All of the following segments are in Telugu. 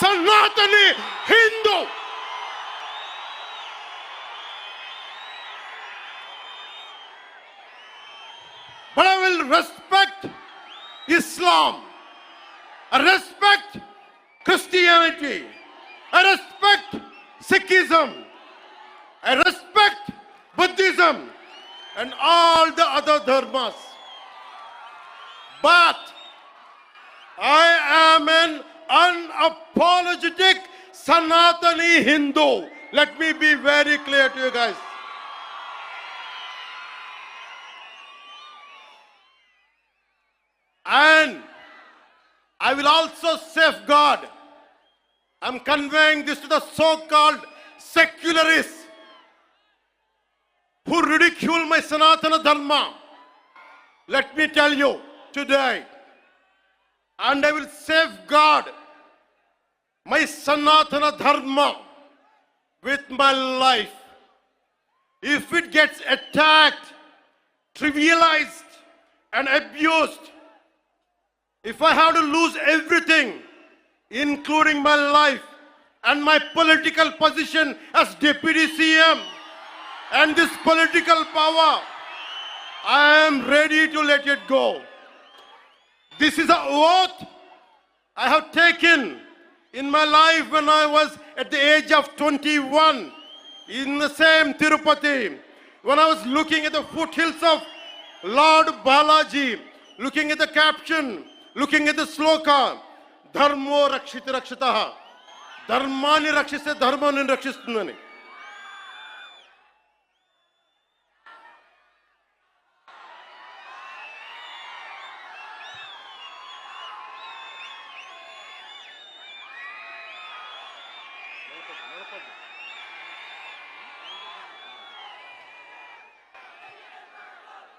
Sanatani Hindu. But I will respect Islam. I respect Christianity. I respect Sikhism. I respect Buddhism and all the other dharmas. But I am an unapologetic Sanatani Hindu. Let me be very clear to you guys. And I will also safeguard. I'm conveying this to the so-called secularists who ridicule my Sanatana Dharma. Let me tell you today, and I will safeguard my Sanatana Dharma with my life. If it gets attacked, trivialized, and abused, if I have to lose everything, including my life and my political position as deputy CM and this political power, I am ready to let it go. This is a oath I have taken in my life when I was at the age of 21 in the same Tirupati, when I was looking at the foothills of Lord Balaji, looking at the caption, looking at the sloka, Dharmo Rakshita Rakshitaha, Dharmani Rakshita Dharmani Rakshistundani.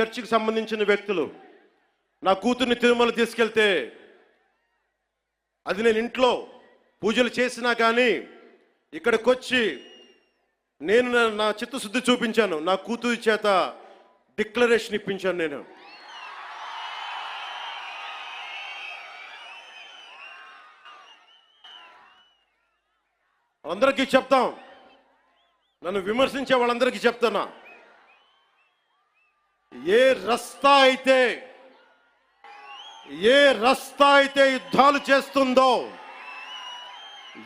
చర్చికి సంబంధించిన వ్యక్తులు నా కూతుర్ని తిరుమల తీసుకెళ్తే అది నేను ఇంట్లో పూజలు చేసినా కానీ ఇక్కడికి వచ్చి నేను నా- చిత్తశుద్ధి చూపించాను. నా కూతురి చేత డిక్లరేషన్ ఇప్పించాను నేను. అందరికీ చెప్తాం. నన్ను విమర్శించే వాళ్ళందరికీ చెప్తున్నా. ఏ రస్తా అయితే ఏ రస్తా అయితే యుద్ధాలు చేస్తుందో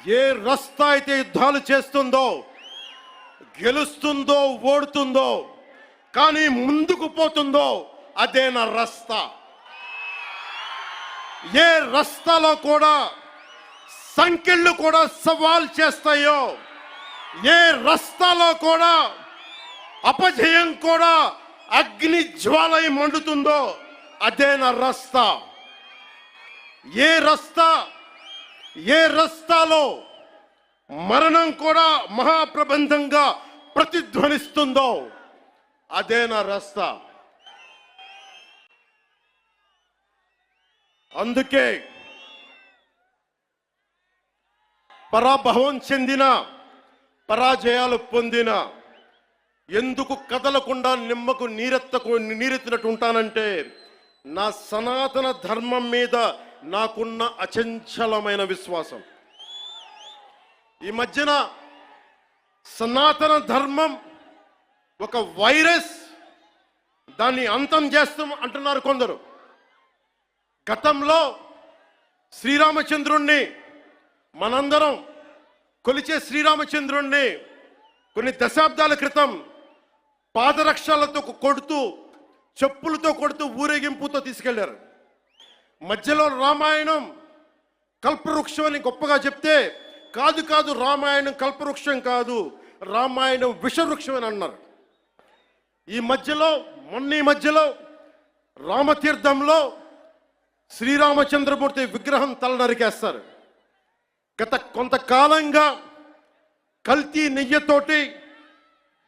ఏ రస్తా అయితే యుద్ధాలు చేస్తుందో గెలుస్తుందో ఓడుతుందో కానీ ముందుకు పోతుందో అదే నా రస్తా. ఏ రస్తాలో కూడా సంఖ్యలు కూడా సవాల్ చేస్తాయో ఏ రస్తాలో కూడా అపజయం కూడా అగ్ని జ్వాలయం మండుతుందో అదే నా రస్తా. ఏ రస్తా ఏ రస్తాలో మరణం కూడా మహాప్రబంధంగా ప్రతిధ్వనిస్తుందో అదే నా రస్తా. అందుకే పరాభవం చెందిన పరాజయాలు పొందిన ఎందుకు కదలకుండా నిమ్మకు నీరెత్తకు నీరెత్తినట్టు ఉంటానంటే నా సనాతన ధర్మం మీద నాకున్న అచంచలమైన విశ్వాసం. ఈ మధ్యన సనాతన ధర్మం ఒక వైరస్ దాన్ని అంతం చేస్తాం అంటున్నారు కొందరు. గతంలో శ్రీరామచంద్రుణ్ణి మనందరం కొలిచే శ్రీరామచంద్రుణ్ణి కొన్ని దశాబ్దాల క్రితం పాదరక్షలతో కొడుతూ చెప్పులతో కొడుతూ ఊరేగింపుతో తీసుకెళ్ళారు. మధ్యలో రామాయణం కల్పవృక్షం అని గొప్పగా చెప్తే కాదు కాదు రామాయణం కల్పవృక్షం కాదు రామాయణం విషవృక్షం అని అన్నారు. ఈ మధ్యలో మొన్న ఈ మధ్యలో రామతీర్థంలో శ్రీరామచంద్రమూర్తి విగ్రహం తల నరికేస్తారు గత కొంతకాలంగా కల్తీ నెయ్యతోటి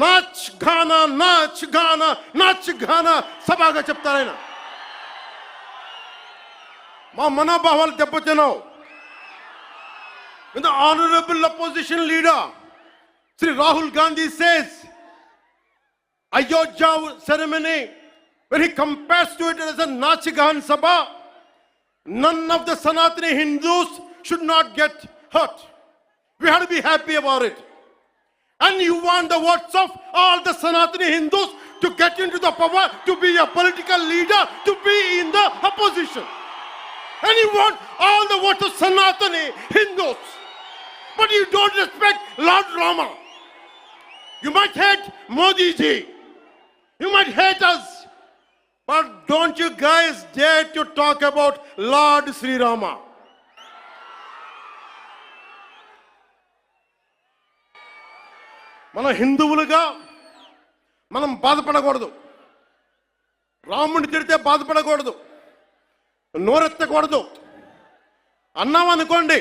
నాచ్ గానా నాచ్ గానా నాచ్ గానా సభగా చెప్తారు ఆయన మా మనోభావాలు దెబ్బతిన్నావు The honorable opposition leader, Sri Rahul Gandhi says, Ayodhya ceremony, when he compares to it as a Nachigan Sabha, none of the Sanatani Hindus should not get hurt. We have to be happy about it. And you want the votes of all the Sanatani Hindus to get into the power, to be a political leader, to be in the opposition. And you want all the votes of Sanatani Hindus. But you don't respect Lord Rama. You might hate Modi ji. You might hate us. But don't you guys dare to talk about Lord Sri Rama. మనం హిందువులుగా మనం బాధపడకూడదు. రాముడిని తిడితే బాధపడకూడదు. నోరెత్తకూడదు. అన్నాం అనుకోండి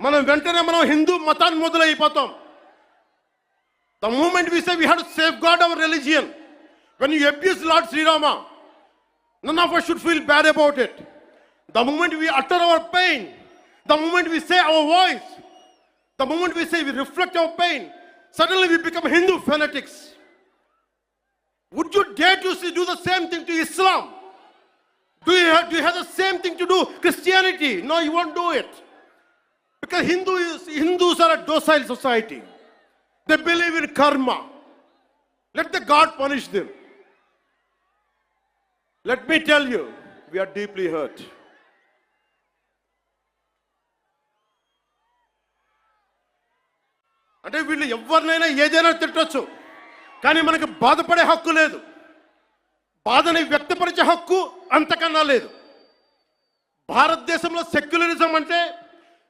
మనం వెంటనే మనం హిందూ మతాన్ని మొదలైపోతాం. The moment we say we had safeguard our religion when you abuse lord Shri Rama none of us should feel bad about it the moment we utter our pain the moment we say our voice the moment we say we reflect our pain Suddenly we become Hindu fanatics. Would you dare to see, do the same thing to Islam? Do you, have, do you have the same thing to do Christianity? No, you won't do it. Because Hindus, Hindus are a docile society. They believe in karma. Let the God punish them. Let me tell you, we are deeply hurt. అంటే వీళ్ళు ఎవరినైనా ఏదైనా తిట్టొచ్చు. కానీ మనకి బాధపడే హక్కు లేదు. బాధని వ్యక్తపరిచే హక్కు అంతకన్నా లేదు. భారతదేశంలో సెక్యులరిజం అంటే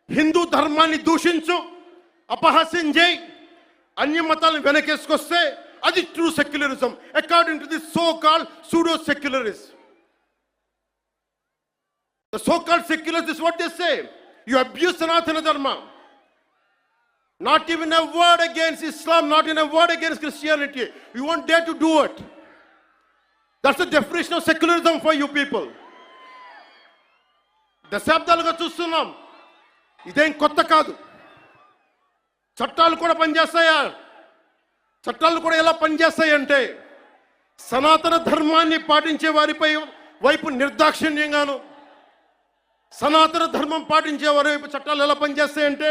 హిందూ ధర్మాన్ని దూషించు అపహాస్యం చేయి అన్య మతాలను వెనకేసుకొస్తే అది true secularism according to the so call pseudo secularists the so call secular this what they say you abuse Sanatana Dharma not even a word against Islam not in a word against Christianity you want they to do it that's definition of secularism for you people దశాబ్దాలుగా చూస్తున్నాం. ఇదేం కొత్త కాదు. చట్టాలు కూడా పనిచేస్తాయా? చట్టాలు కూడా ఎలా పనిచేస్తాయంటే సనాతన ధర్మాన్ని పాటించే వారిపై వైపు నిర్దాక్షిణ్యంగాను సనాతన ధర్మం పాటించే వారి వైపు చట్టాలు ఎలా పనిచేస్తాయంటే